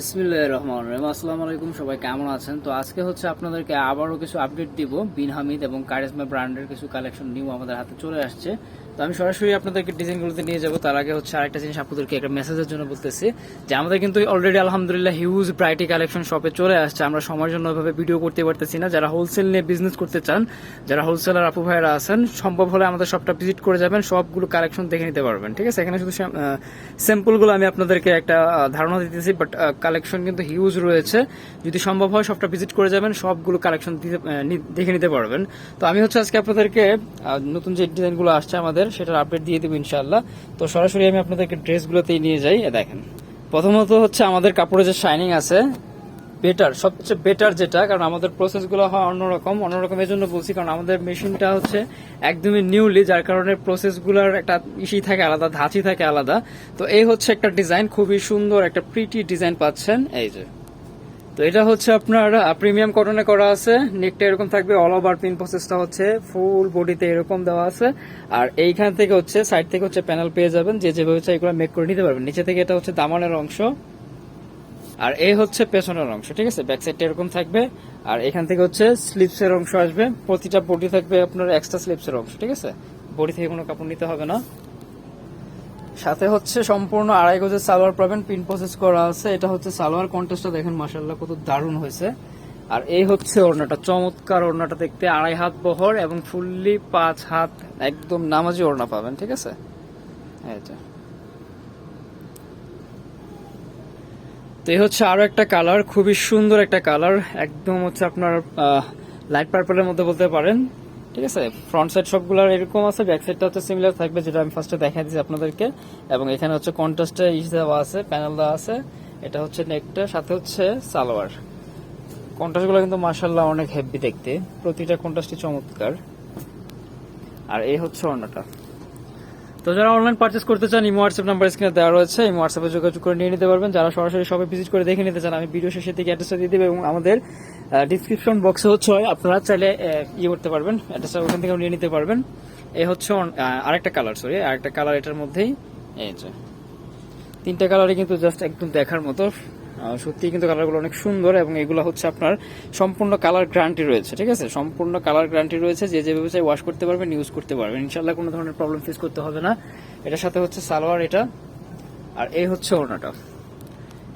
বিসমিল্লাহ রহমান রহিম। আসসালামু আলাইকুম, সবাই কেমন আছেন? তো আজকে হচ্ছে আপনাদেরকে আবারও কিছু আপডেট দিব। বিন হামিদ এবং কারিজমা ব্র্যান্ডের কিছু কালেকশন নিউ আমাদের হাতে চলে আসছে। তো আমি সরাসরি আপনাদেরকে ডিজাইনগুলোতে নিয়ে যাব। তার আগে হচ্ছে আরেকটা জিনিস আপনাদেরকে একটা মেসেজের জন্য বলতেছি যে, আমাদের কিন্তু অলরেডি আলহামদুলিল্লাহ হিউজ ব্রাইটি কালেকশন শপে চলে আসছে। আমরা সময়ের জন্য ওইভাবে ভিডিও করতে পারতেছি না। যারা হোলসেল নিয়ে বিজনেস করতে চান, যারা হোলসেলার আপু ভাইরা আছেন, সম্ভব হলে আমাদের শপটা ভিজিট করে যাবেন, সবগুলো কালেকশন দেখে নিতে পারবেন। ঠিক আছে? এখানে শুধু স্যাম্পলগুলো আমি আপনাদেরকে একটা ধারণা দিতেছি বাট কালেকশন কিন্তু হিউজ রয়েছে। যদি সম্ভব হয় সবটা ভিজিট করে যাবেন, সবগুলো কালেকশন দেখে নিতে পারবেন। তো আমি হচ্ছে আজকে আপনাদেরকে নতুন যে ডিজাইনগুলো আসছে আমাদের সেটার আপডেট দিয়ে দেবো ইনশাল্লাহ তো সরাসরি আমি আপনাদেরকে ড্রেসগুলোতেই নিয়ে যাই দেখেন। প্রথমত হচ্ছে আমাদের কাপড়ে যে শাইনিং আছে বেটার সবচেয়ে বেটার যেটা, কারণ আমাদের প্রসেসগুলো হয় অন্যরকম অন্যরকম এই জন্য বলছি, কারণ আমাদের মেশিনটা হচ্ছে একদমই নিউলি যার কারণে প্রসেসগুলোর একটা ইসি থাকে আলাদা ধাঁচি থাকে আলাদা। তো এই হচ্ছে একটা ডিজাইন খুবই সুন্দর, একটা প্রিটি ডিজাইন পাচ্ছেন, এই যে। তো এটা হচ্ছে আপনার প্রিমিয়াম কটনে করা আছে। নেকটা এরকম থাকবে অল ওভার পিন প্রসেসটা হচ্ছে ফুল বডিতে এরকম দেওয়া আছে। আর এইখান থেকে হচ্ছে সাইড থেকে হচ্ছে প্যানেল পেয়ে যাবেন, যে যেভাবে চাই এগুলো মেক করে নিতে পারবেন। নিচে থেকে এটা হচ্ছে দামানের অংশ। আর এই হচ্ছে পেছনের অংশ, ঠিক আছে? ব্যাক সাইডটা এরকম থাকবে। আর এখান থেকে হচ্ছে স্লিপসের অংশ আসবে। প্রতিটা বডি থাকবে আপনার এক্সট্রা স্লিপসের অংশ, ঠিক আছে? বডি থেকে কোনো কাপড় নিতে হবে না। সাথে হচ্ছে সম্পূর্ণ আড়াই গজের সালোয়ার পাবেন পিন প্রসেস করা আছে। এটা হচ্ছে সালোয়ার কন্টেস্টটা দেখেন মাসাল্লাহ কত দারুণ হয়েছে। আর এই হচ্ছে ওড়নাটা, চমৎকার ওড়নাটা দেখতে, আড়াই হাত বহর এবং ফুললি পাঁচ হাত একদম নামাজি ওড়না পাবেন, ঠিক আছে? যে। তো এই হচ্ছে আরও একটা কালার, খুবই সুন্দর একটা কালার, একদম হচ্ছে আপনার লাইট পার্পলের মধ্যে বলতে পারেন। ঠিক আছে ফ্রন্ট সাইড সবগুলোর এরকম আছে ব্যাক সাইডটা হচ্ছে সিমিলার থাকবে, যেটা আমি ফার্স্টে দেখা দিচ্ছি আপনাদেরকে। এবং এখানে হচ্ছে কন্ট্রাস্টে ইস দেওয়া আছে প্যানেল দেওয়া আছে। এটা হচ্ছে নেকটা সাথে হচ্ছে সালোয়ার। কন্ট্রাস্টগুলো কিন্তু মার্শাল্লাহ অনেক হেভি দেখতে। প্রতিটা কন্ট্রাস্টই চমৎকার। আর এই হচ্ছে অন্যটা তো যারা অনলাইন পারচেস করতে চান ইমো হোয়াটসঅ্যাপ নাম্বার স্ক্রিনে দেওয়া রয়েছে। ইমো হোয়াটসঅ্যাপে যোগাযোগ করে নিয়ে নিতে পারবেন। যারা সরাসরি সবাই ভিজিট করে দেখে নিতে চান, আমি ভিডিও শেষে থেকে অ্যাড্রেসটা দিয়ে দেবো এবং আমাদের ডিসক্রিপশন বক্সে হচ্ছে, আপনারা চাইলে ইয়ে করতে পারবেন। অ্যাড্রেসটা ওখান থেকে নিয়ে নিতে পারবেন। এ হচ্ছে আরেকটা কালার সরি আরেকটা কালার এটার মধ্যেই, এই যে, তিনটা কালারই কিন্তু জাস্ট একদম দেখার মতো। সত্যি কিন্তু কালারগুলো অনেক সুন্দর এবং এগুলো হচ্ছে আপনার সম্পূর্ণ কালার গ্যারান্টি রয়েছে, ঠিক আছে? সম্পূর্ণ কালার গ্যারান্টি রয়েছে, যে যেভাবে চাই ওয়াশ করতে পারবেন ইউজ করতে পারবেন। ইনশাল্লাহ কোনো ধরনের প্রবলেম ফেস করতে হবে না। এটার সাথে হচ্ছে সালোয়ার, এটা। আর এই হচ্ছে ওড়নাটা।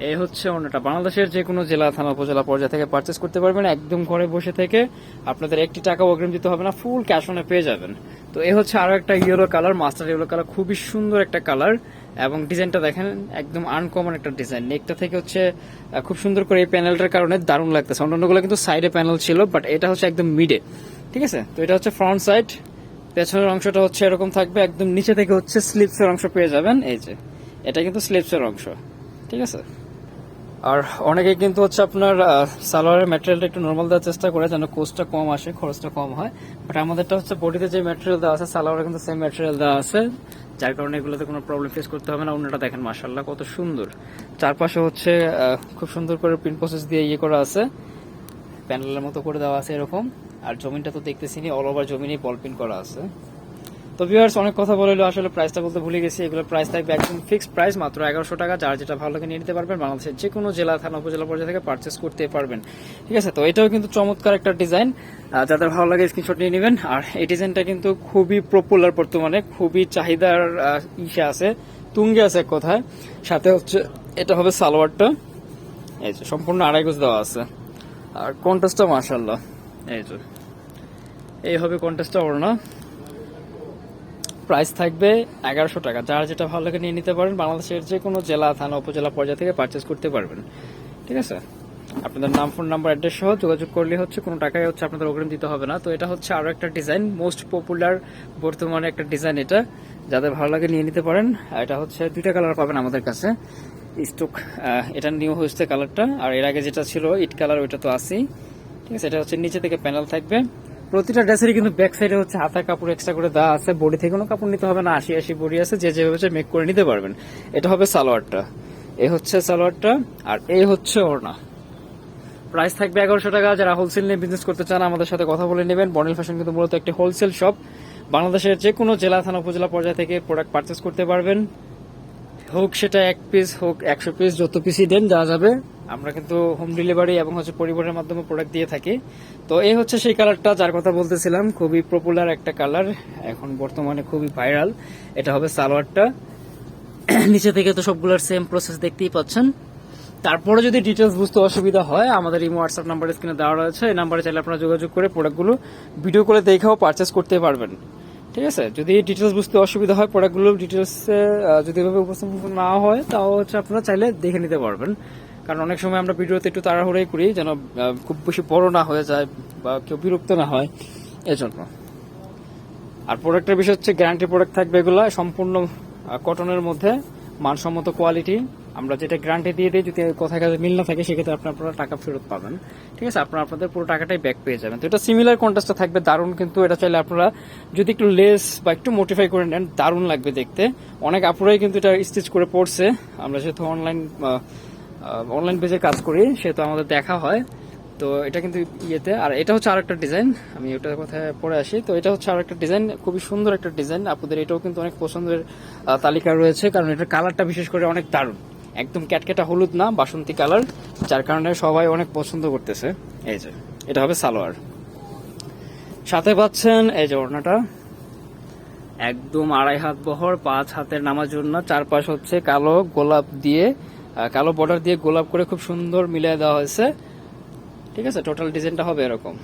এই হচ্ছে ওড়নাটা। বাংলাদেশের যে কোনো জেলা, থানা, উপজেলা পর্যায়ে থেকে পারচেস করতে পারবেন। একদম ঘরে বসে থেকে আপনাদের একটি টাকা অগ্রিম দিতে হবে না ফুল ক্যাশ অনে পেয়ে যাবেন। তো এই হচ্ছে আরও একটা yellow colour master yellow colour খুবই সুন্দর একটা কালার এবং ডিজাইনটা দেখেন, একদম আনকমন একটা ডিজাইন। নেকটা থেকে হচ্ছে খুব সুন্দর করে এই প্যানেলটার কারণে দারুণ লাগতেছে। অন্যান্যগুলো কিন্তু সাইডে প্যানেল ছিল বাট এটা হচ্ছে একদম মিডে ঠিক আছে? তো এটা হচ্ছে ফ্রন্ট সাইড পেছনের অংশটা হচ্ছে এরকম থাকবে, একদম নিচে থেকে হচ্ছে স্লিপসের অংশ পেয়ে যাবেন। এই যে, এটা কিন্তু স্লিপসের অংশ। ঠিক আছে? আর অনেকে কিন্তু হচ্ছে আপনার সালোয়ারের ম্যাটেরিয়ালটা একটু নর্মাল দেওয়ার চেষ্টা করে, যেন কোস্টটা কম আসে, খরচটা কম হয়। বাট আমাদেরটা হচ্ছে বডিতে যে ম্যাটেরিয়াল দেওয়া আছে, সালোয়ারে কিন্তু সেম ম্যাটেরিয়াল দেওয়া আছে। যার কারণে এগুলোতে কোনো প্রবলেম ফেস করতে হবে না অন্যটা দেখেন মাসাল্লাহ কত সুন্দর। চারপাশে হচ্ছে খুব সুন্দর করে প্রিন্ট প্রসেস দিয়ে ইয়ে করা আছে। প্যানেলের মতো করে দেওয়া আছে এরকম। আর জমিনটা তো দেখতেছি অল ওভার জমিনে বল প্রিন্ট করা আছে। তো ভিউয়ার্স অনেক কথা বলে আসলে প্রাইসটা বলতে ভুলে গেছি। এগুলো প্রাইস থাকবে একদম ফিক্সড প্রাইস মাত্র এগারোশো টাকা। যার যেটা ভালো লাগে নিয়ে নিতে পারবেন। বাংলাদেশের যে কোনো জেলা, থানা, উপজেলা পর্যায়ে থেকে পারচেস করতে পারবেন। ঠিক আছে? তো এটাও কিন্তু চমৎকার একটা ডিজাইন যাদের ভালো লাগে স্ক্রিনশট নিয়ে নেবেন। আর এই ডিজাইনটা কিন্তু খুবই পপুলার বর্তমানে। খুবই চাহিদার ইসে আছে। তুঙ্গে আছে এক কথায়। সাথে হচ্ছে, এটা হবে সালোয়ারটা। এই যে, সম্পূর্ণ আড়াই গজ দেওয়া আছে। আর কন্টাসটা মার্শাল্লাহ এই যে, এই হবে কন্টাসটা ওড়না। প্রাইস থাকবে এগারোশো টাকা। যার যেটা ভালো লাগে নিয়ে নিতে পারেন। বাংলাদেশের যে কোনো জেলা, থানা, উপজেলা পর্যায়ে থেকে পারচেস করতে পারবেন। ঠিক আছে? আপনাদের নাম ফোন নাম্বার অ্যাড্রেস সহ যোগাযোগ করলে হচ্ছে কোনো টাকায় হচ্ছে আপনাদের অগ্রিম দিতে হবে না। তো এটা হচ্ছে আরও একটা ডিজাইন মোস্ট পপুলার বর্তমানে একটা ডিজাইন এটা। যাদের ভালো লাগে নিয়ে নিতে পারেন। এটা হচ্ছে দুইটা কালার পাবেন আমাদের কাছে। স্টোক এটা নিউ হয়েছে কালারটা আর এর আগে যেটা ছিল ইট কালার ওইটা তো আছেই। ঠিক আছে? এটা হচ্ছে নিচে থেকে প্যানেল থাকবে। প্রতিটা ড্রেসেরই কিন্তু ব্যাক সাইডে হচ্ছে হাতার কাপড় এক্সট্রা করে দেওয়া আছে। বডি থেকে কোনো কাপড় নিতে হবে না। আশি আশি বডি আছে। যে যেভাবে মেক করে নিতে পারবেন। এটা হবে সালোয়ারটা। এ হচ্ছে সালোয়ারটা। আর এই হচ্ছে ওড়না। প্রাইস থাকবে এগারোশো টাকা। যারা হোলসেল নিয়ে বিজনেস করতে চান, আমাদের সাথে কথা বলে নেবেন। বর্ণিল ফ্যাশন কিন্তু মূলত একটি হোলসেল শপ বাংলাদেশের যে কোনো জেলা, থানা, উপজেলা পর্যায়ে থেকে প্রোডাক্ট পারচেস করতে পারবেন। হোক সেটা এক পিস হোক একশো পিস যত পিসই দেন যাওয়া যাবে। আমরা কিন্তু হোম ডেলিভারি এবং হচ্ছে পরিবহনের মাধ্যমে প্রোডাক্ট দিয়ে থাকি। তো এই হচ্ছে সেই কালারটা যার কথা বলতেছিলাম, খুবই পপুলার একটা কালার এখন বর্তমানে খুবই ভাইরাল এটা হবে সালোয়ারটা। নিচে থেকে তো সবগুলোর সেম প্রসেস দেখতেই পাচ্ছেন। তারপরে যদি ডিটেলস বুঝতে অসুবিধা হয়, আমাদের এই হোয়াটসঅ্যাপ নাম্বার স্ক্রিনে দেওয়া রয়েছে। এই নাম্বারে চাইলে আপনারা যোগাযোগ করে প্রোডাক্টগুলো ভিডিও করে দেখেও পারচেস করতে পারবেন। ঠিক আছে? যদি ডিটেলস বুঝতে অসুবিধা হয় প্রোডাক্টগুলো ডিটেলস যদি এভাবে উপস্থাপন না হয়, তাও হচ্ছে আপনারা চাইলে দেখে নিতে পারবেন। কারণ অনেক সময় আমরা ভিডিওতে একটু তাড়াহুড়োই করি যেন খুব বেশি বড় না হয়ে যায় বা কেউ বিরক্ত না হয়। এজন্য। আর প্রোডাক্টের বিষয় হচ্ছে গ্যারান্টি প্রোডাক্ট থাকবে এগুলো, সম্পূর্ণ কটনের মধ্যে, মানসম্মত কোয়ালিটি আমরা যেটা গ্যারান্টি দিয়ে দিই, যদি কোথায় কাছে মিল না থাকে, সেক্ষেত্রে আপনার টাকা ফেরত পাবেন। ঠিক আছে? আপনারা আপনাদের পুরো টাকাটাই ব্যাক পেয়ে যাবেন। তো এটা সিমিলার কন্টেস্টটা থাকবে, দারুণ কিন্তু এটা চাইলে আপনারা যদি একটু লেস বা একটু মোটিফাই করে নেন, দারুণ লাগবে দেখতে। অনেক আপুরাই কিন্তু এটা স্টিচ করে পড়ছে আমরা যেহেতু অনলাইন অনলাইন পেজে কাজ করি, সেহেতু আমাদের দেখা হয়। তো এটা কিন্তু ইয়েতে, আর এটা হচ্ছে আরেকটা ডিজাইন আমি ওটার কথা পরে আসি। তো এটা হচ্ছে আর একটা ডিজাইন খুবই সুন্দর একটা ডিজাইন আপনাদের এটাও কিন্তু অনেক পছন্দের তালিকা রয়েছে, কারণ এটার কালারটা বিশেষ করে অনেক দারুণ। একদম ক্যাটকেটা হলুদ না, বাসন্তী কালার, যার কারণে সবাই অনেক পছন্দ করতেছে। এই যে, এটা হবে সালোয়ার। সাথে পাচ্ছেন এই যে ওড়নাটা। একদম আড়াই হাত বহর, পাঁচ হাতের নামার জন্য চারপাশ হচ্ছে কালো, গোলাপ দিয়ে কালো বর্ডার দিয়ে গোলাপ করে খুব সুন্দর মিলিয়ে দেওয়া হয়েছে। ঠিক আছে টোটাল ডিজাইনটা হবে এরকম।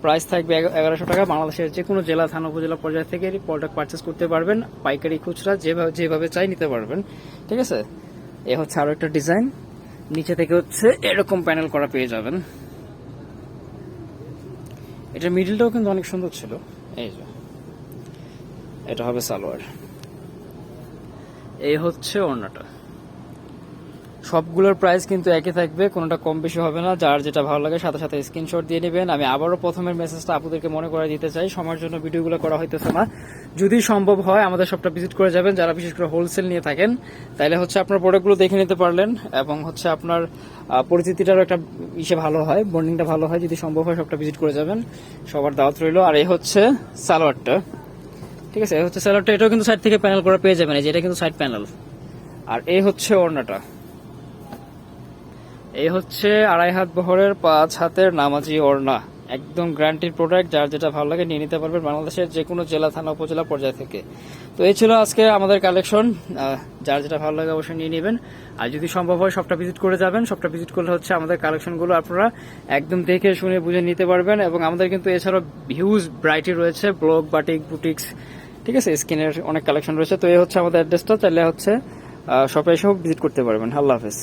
প্রাইস থাকবে এগারোশো টাকা। বাংলাদেশের যে কোনো জেলা, থানা, উপজেলা পর্যায় থেকে প্রোডাক্ট পারচেস করতে পারবেন। পাইকারি খুচরা যেভাবে যেভাবে চাই নিতে পারবেন। ঠিক আছে? এ হচ্ছে আরও একটা ডিজাইন নিচে থেকে হচ্ছে এরকম প্যানেল করা পেয়ে যাবেন। এটার মিডিলটাও কিন্তু অনেক সুন্দর ছিল। এই যে। এটা হবে সালোয়ার। এই হচ্ছে ওড়নাটা। সবগুলোর প্রাইস কিন্তু একই থাকবে, কোনোটা কম বেশি হবে না, যার যেটা ভালো লাগে সাথে সাথে স্ক্রিনশট দিয়ে নেবেন। আমি আবারও প্রথমের মেসেজটা আপনাদেরকে মনে করে দিতে চাই, সময়ের জন্য ভিডিওগুলো করা হইতেছে না। যদি সম্ভব হয়, আমাদের সবটা ভিজিট করে যাবেন, যারা বিশেষ করে হোলসেল নিয়ে থাকেন তাহলে হচ্ছে আপনার প্রোডাক্টগুলো দেখে নিতে পারলেন এবং হচ্ছে আপনার পরিচিতিটারও একটা ইসে ভালো হয় বন্ডিংটা ভালো হয়, যদি সম্ভব হয় সবটা ভিজিট করে যাবেন। সবার দাওয়াত রইল। আর এই হচ্ছে সালোয়ারটা। ঠিক আছে, এই হচ্ছে সালোয়ারটা, এটাও কিন্তু সাইড থেকে প্যানেল করা পেয়ে যাবেন, এই এটা কিন্তু সাইড প্যানেল আর এই হচ্ছে ওড়নাটা। এই হচ্ছে আড়াই হাত বহরের পাঁচ হাতের নামাজি ওড়না। একদম গ্যারান্টির প্রোডাক্ট যার যেটা ভালো লাগে নিয়ে নিতে পারবেন বাংলাদেশের যে কোনো জেলা, থানা, উপজেলা পর্যায় থেকে। তো এই ছিল আজকে আমাদের কালেকশন যার যেটা ভালো লাগে অবশ্যই নিয়ে নেবেন। আর যদি সম্ভব হয় সবটা ভিজিট করে যাবেন। সবটা ভিজিট করলে হচ্ছে আমাদের কালেকশনগুলো আপনারা একদম দেখে শুনে বুঝে নিতে পারবেন এবং আমাদের কিন্তু এছাড়াও হিউজ ব্রাইটি রয়েছে ব্লগ বাটিক বুটিক্স ঠিক আছে? স্কিনের অনেক কালেকশন রয়েছে। তো এই হচ্ছে আমাদের অ্যাড্রেসটা তাহলে হচ্ছে শপে এসেও ভিজিট করতে পারবেন। আল্লাহ হাফেজ।